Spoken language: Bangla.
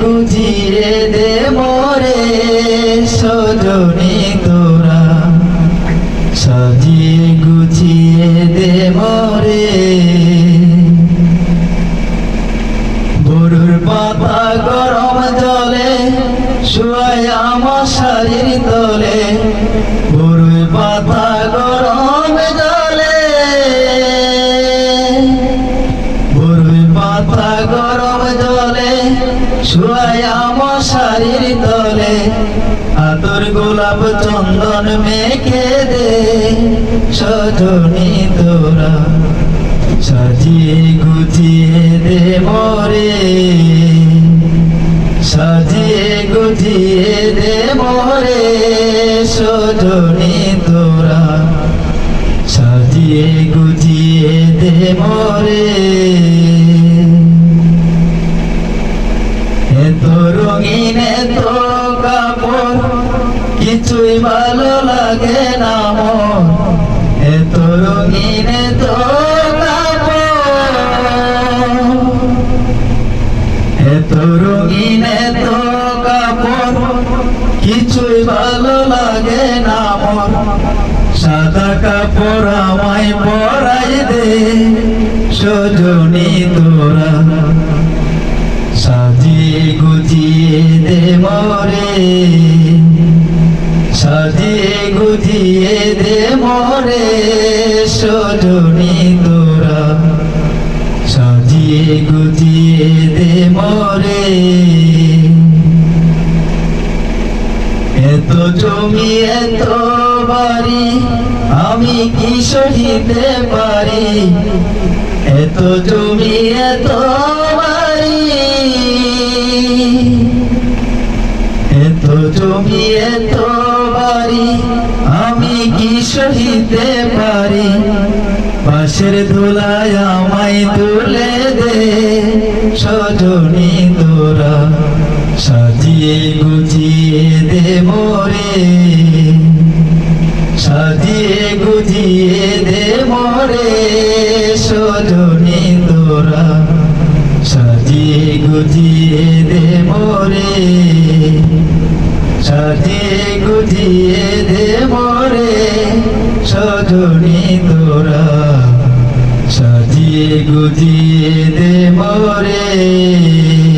গুজিয়ে দে মোরে সজনী তোরা। সাজিয়ে গুছিয়ে দে মরে। গরুর পাতা গরম জলে শুয়াই আমার শাড়ির তলে। গরুর পাতা শুয়াই আমার শাড়ির তলে, আতর গোলাপ চন্দন মেখে দে। সজনী তোরা সাজিয়ে গুছিয়ে দে মরে। সাজিয়ে গুছিয়ে দে মরে, সজনী তোরা সাজিয়ে গুছিয়ে দে মরে এত রঙিন এত কাপড় কিছুই ভালো লাগে না মন। এত রঙিন কাপড় এত রঙিন এত কাপড় কিছুই ভালো লাগে না মন। সাদা কাপড় আমায় পরাই দে, সজনী তোরা। সাজিয়ে গুজিয়ে দে মরে। সাজিয়ে গুজিয়ে দে মরে সজনী তোরা। সাজিয়ে গুজিয়ে দে মরে। এত জমি, এত বাড়ি, আমি কি সহিতে পারি? এত জমি, এত এত জমি, এত বাড়ি, আমি কি সহিতে পারি? পাশের ধুলায় আমায় তুলে দে। সজনী তোরা সাজিয়ে গুজিয়ে দে মোরে। সাজিয়ে গুজিয়ে দে মোরে, সজনী তোরা গুছিয়ে দে মোরে সাজিয়ে গুজিয়ে দে মোরে সজনী তোরা সাজিয়ে গুজিয়ে দে মোরে।